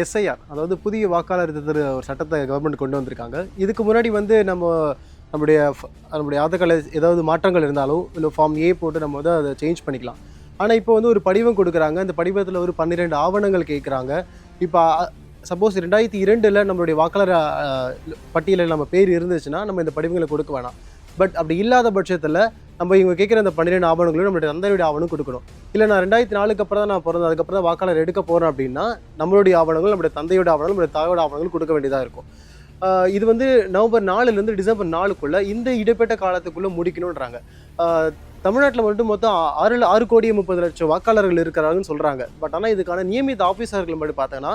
SIR அதாவது புதிய வாக்காளர் திருத்த ஒரு சட்டத்தை கவர்மெண்ட் கொண்டு வந்திருக்காங்க. இதுக்கு முன்னாடி வந்து நம்ம நம்முடைய நம்முடைய ஆதார் கார்டில் ஏதாவது மாற்றங்கள் இருந்தாலும் இல்லை ஃபார்ம் ஏ போட்டு நம்ம வந்து அதை சேஞ்ச் பண்ணிக்கலாம். ஆனால் இப்போ வந்து ஒரு படிவம் கொடுக்குறாங்க. அந்த படிவத்தில் ஒரு பன்னிரெண்டு ஆவணங்கள் கேட்குறாங்க. இப்போ சப்போஸ் ரெண்டாயிரத்தி இரண்டில் நம்மளுடைய வாக்காளர் பட்டியலில் நம்ம பேர் இருந்துச்சுன்னா நம்ம இந்த படிவங்களை கொடுக்க வேணாம். பட் அப்படி இல்லாத பட்சத்தில் நம்ம இவங்க கேட்குற அந்த பன்னிரெண்டு ஆவணங்களும் நம்மளுடைய தந்தையுடைய ஆவணம் கொடுக்கணும். இல்லை நான் ரெண்டாயிரத்தி நாலுக்கு அப்புறம் தான் நான் பிறந்தேன். அதுக்கப்புறம் தான் வாக்காளர் எடுக்க போகிறேன் அப்படின்னா நம்மளுடைய ஆவணங்கள் நம்மளுடைய தந்தையோட ஆவணங்கள் நம்மளுடைய தாயோட ஆவணங்கள் கொடுக்க வேண்டியதாக இருக்கும். இது வந்து நவம்பர் நாலுலேருந்து டிசம்பர் நாலுக்குள்ளே இந்த இடைப்பட்ட காலத்துக்குள்ளே முடிக்கணுன்றாங்க தமிழ்நாட்டில் மட்டும் மொத்தம் ஆறு ஆறு கோடியே முப்பது லட்சம் வாக்காளர்கள் இருக்கிறாங்கன்னு சொல்கிறாங்க பட் ஆனால் இதுக்கான நியமித்த ஆஃபீஸர்கள் மட்டும் பார்த்தோன்னா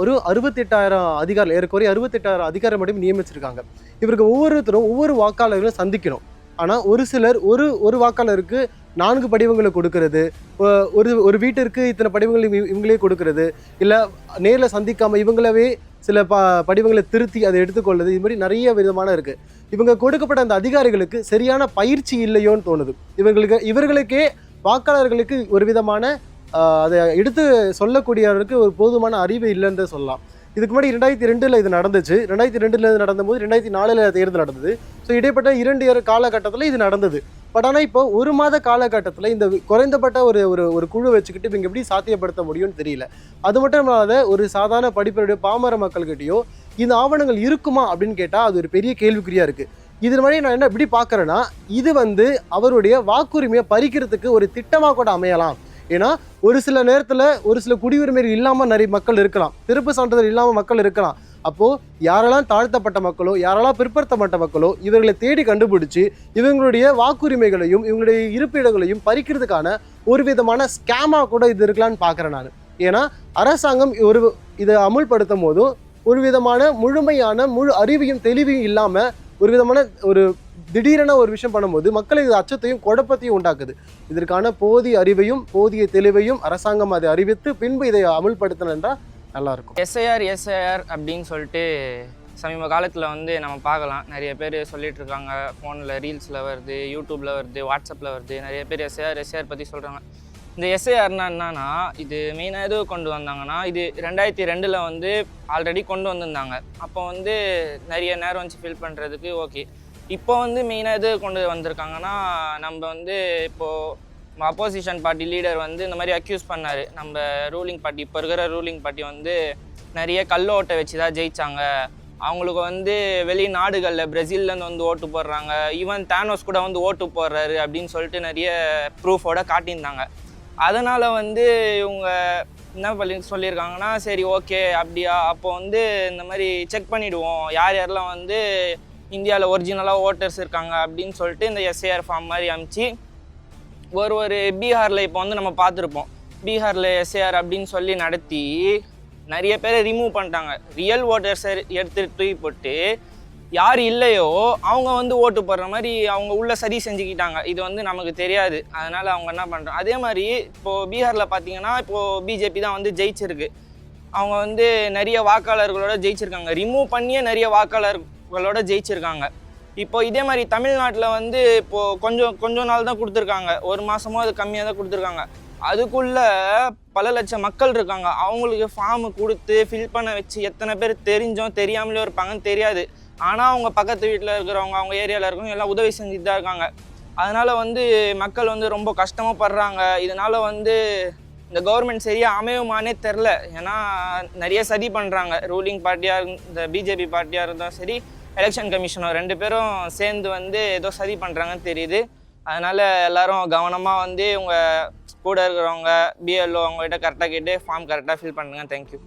ஒரு அறுபத்தெட்டாயிரம் அதிகாரிகள் ஏறக்குறைய அறுபத்தெட்டாயிரம் அதிகாரம் மட்டும் நியமிச்சிருக்காங்க. இவருக்கு ஒவ்வொருத்தரும் ஒவ்வொரு வாக்காளர்களும் சந்திக்கணும். ஆனால் ஒரு சிலர் ஒரு ஒரு வாக்காளருக்கு நான்கு படிவங்களை கொடுக்கறது. ஒரு ஒரு வீட்டிற்கு இத்தனை படிவங்கள் இவங்களே கொடுக்கறது. இல்லை நேரில் சந்திக்காமல் இவங்களவே சில ப படிவங்களை திருத்தி அதை எடுத்துக்கொள்வது இது மாதிரி நிறைய விதமான இருக்குது இவங்க கொடுக்கப்பட்ட அந்த அதிகாரிகளுக்கு சரியான பயிற்சி இல்லையோன்னு தோணுது. இவங்களுக்கு இவர்களுக்கே வாக்காளர்களுக்கு ஒரு விதமான அதை எடுத்து சொல்லக்கூடியவர்களுக்கு ஒரு போதுமான அறிவு இல்லைன்னு சொல்லலாம். இதுக்கு முன்னாடி ரெண்டாயிரத்தி ரெண்டில் இது நடந்துச்சு. ரெண்டாயிரத்தி ரெண்டில் இது நடந்தபோது ரெண்டாயிரத்தி நாலில் தேர்தல் நடந்தது. ஸோ இடைப்பட்ட இரண்டு இயர் காலகட்டத்தில் இது நடந்தது. பட் ஆனால் இப்போ ஒரு மாத காலகட்டத்தில் இந்த குறைந்தப்பட்ட ஒரு ஒரு ஒரு குழு வச்சுக்கிட்டு இவங்க எப்படி சாத்தியப்படுத்த முடியும்னு தெரியல. அது மட்டும் இல்லாத ஒரு சாதாரண படிப்பினுடைய பாமர மக்கள்கிட்டயோ இந்த ஆவணங்கள் இருக்குமா அப்படின்னு கேட்டால் அது ஒரு பெரிய கேள்விக்குறியாக இருக்குது இதன் வழி நான் என்ன எப்படி பார்க்குறேன்னா இது வந்து அவருடைய வாக்குரிமையை பறிக்கிறதுக்கு ஒரு திட்டமாக கூட அமையலாம். ஏன்னா ஒரு சில நேரத்தில் ஒரு சில குடியுரிமை இல்லாமல் நிறைய மக்கள் இருக்கலாம். பிறப்பு சான்றிதழ் இல்லாமல் மக்கள் இருக்கலாம். அப்போது யாரெல்லாம் தாழ்த்தப்பட்ட மக்களோ யாரெல்லாம் பிற்படுத்தப்பட்ட மக்களோ இவர்களை தேடி கண்டுபிடிச்சி இவங்களுடைய வாக்குரிமைகளையும் இவங்களுடைய இருப்பிடங்களையும் பறிக்கிறதுக்கான ஒரு விதமான ஸ்கேமாக கூட இது இருக்கலாம்னு பார்க்குறேன் நான். ஏன்னா அரசாங்கம் ஒரு இதை அமுல்படுத்தும் போதும் ஒரு விதமான முழுமையான முழு அறிவையும் தெளிவையும் இல்லாமல் ஒரு விதமான ஒரு திடீரென ஒரு விஷயம் பண்ணும்போது மக்களுக்கு இது அச்சத்தையும் குழப்பத்தையும் உண்டாக்குது. இதற்கான போதிய அறிவையும் போதிய தெளிவையும் அரசாங்கம் அதை அறிவித்து பின்பு இதை அமுல்படுத்தணுன்றா நல்லாயிருக்கும். எஸ்ஐஆர் எஸ்ஐஆர் அப்படின்னு சொல்லிட்டு சமீப காலத்தில் வந்து நம்ம பார்க்கலாம். நிறைய பேர் சொல்லிகிட்டு இருக்காங்க. ஃபோனில் ரீல்ஸில் வருது யூடியூப்பில் வருது வாட்ஸ்அப்பில் வருது. நிறைய பேர் எஸ்ஐஆர் எஸ்ஐஆர் பற்றி சொல்கிறாங்க இந்த எஸ்ஐஆர்னா என்னன்னா இது மெயினாக எதுவும் கொண்டு வந்தாங்கன்னா இது ரெண்டாயிரத்தி ரெண்டில் வந்து ஆல்ரெடி கொண்டு வந்திருந்தாங்க. அப்போ வந்து நிறைய நேரம் வச்சு ஃபில் பண்ணுறதுக்கு ஓகே இப்போ வந்து மெயினாக எது கொண்டு வந்திருக்காங்கன்னா நம்ம வந்து இப்போது அப்போசிஷன் பார்ட்டி லீடர் வந்து இந்த மாதிரி அக்யூஸ் பண்ணார். நம்ம ரூலிங் பார்ட்டி இப்போ இருக்கிற ரூலிங் பார்ட்டி வந்து நிறைய கல் ஓட்டை வச்சு தான் ஜெயித்தாங்க அவங்களுக்கு வந்து வெளிநாடுகளில் பிரேசில்லேருந்து வந்து ஓட்டு போடுறாங்க. ஈவன் தேனோஸ் கூட வந்து ஓட்டு போடுறாரு அப்படின்னு சொல்லிட்டு நிறைய ப்ரூஃபோட காட்டியிருந்தாங்க. அதனால் வந்து இவங்க என்ன பண்ணி சொல்லியிருக்காங்கன்னா சரி ஓகே அப்படியா அப்போ வந்து இந்த மாதிரி செக் பண்ணிவிடுவோம் யார் யாரெல்லாம் வந்து இந்தியாவில் ஒரிஜினலாக ஓட்டர்ஸ் இருக்காங்க அப்படின்னு சொல்லிட்டு இந்த எஸ்ஏஆர் ஃபார்ம் மாதிரி அமுச்சு ஒரு ஒரு பீகாரில் இப்போ வந்து நம்ம பார்த்துருப்போம். பீகாரில் எஸ்ஏஆர் அப்படின்னு சொல்லி நடத்தி நிறைய பேரை ரிமூவ் பண்ணிட்டாங்க. ரியல் ஓட்டர்ஸை எடுத்து தூக்கி போட்டு யார் இல்லையோ அவங்க வந்து ஓட்டு போடுற மாதிரி அவங்க உள்ளே சரி செஞ்சுக்கிட்டாங்க. இது வந்து நமக்கு தெரியாது. அதனால் அவங்க என்ன பண்ணுறாங்க அதே மாதிரி இப்போது பீகாரில் பார்த்தீங்கன்னா இப்போது பிஜேபி தான் வந்து ஜெயிச்சிருக்கு. அவங்க வந்து நிறைய வாக்காளர்களோட ஜெயிச்சிருக்காங்க. ரிமூவ் பண்ணியே நிறைய வாக்காளர் வாக்காளர்களோட ஜெயிச்சிருக்காங்க. இப்போ இதே மாதிரி தமிழ்நாட்டில் வந்து இப்போது கொஞ்சம் கொஞ்சம் நாள் தான் கொடுத்துருக்காங்க. ஒரு மாதமோ அது கம்மியாக தான் கொடுத்துருக்காங்க. அதுக்குள்ள பல லட்சம் மக்கள் இருக்காங்க. அவங்களுக்கு ஃபார்ம் கொடுத்து ஃபில் பண்ண வச்சு எத்தனை பேர் தெரிஞ்சோம் தெரியாமலே இருப்பாங்கன்னு தெரியாது. ஆனால் அவங்க பக்கத்து வீட்டில் இருக்கிறவங்க அவங்க ஏரியாவில் இருக்கிறவங்க எல்லாம் உதவி செஞ்சுட்டு தான் இருக்காங்க. அதனால் வந்து மக்கள் வந்து ரொம்ப கஷ்டமாக படுறாங்க. இதனால் வந்து இந்த கவர்மெண்ட் சரியாக அமையுமானே தெரில ஏன்னா நிறைய சதி பண்ணுறாங்க ரூலிங் பார்ட்டியாக இந்த பிஜேபி பார்ட்டியாக இருந்தாலும் சரி எலெக்ஷன் கமிஷனர் ரெண்டு பேரும் சேர்ந்து வந்து ஏதோ சதி பண்ணுறாங்கன்னு தெரியுது. அதனால் எல்லோரும் கவனமாக வந்து உங்கள் கூட இருக்கிறவங்க பிஎல்ஓ அவங்ககிட்ட கரெக்டாக கேட்டு ஃபார்ம் கரெக்டாக ஃபில் பண்ணுங்கள் தேங்க்யூ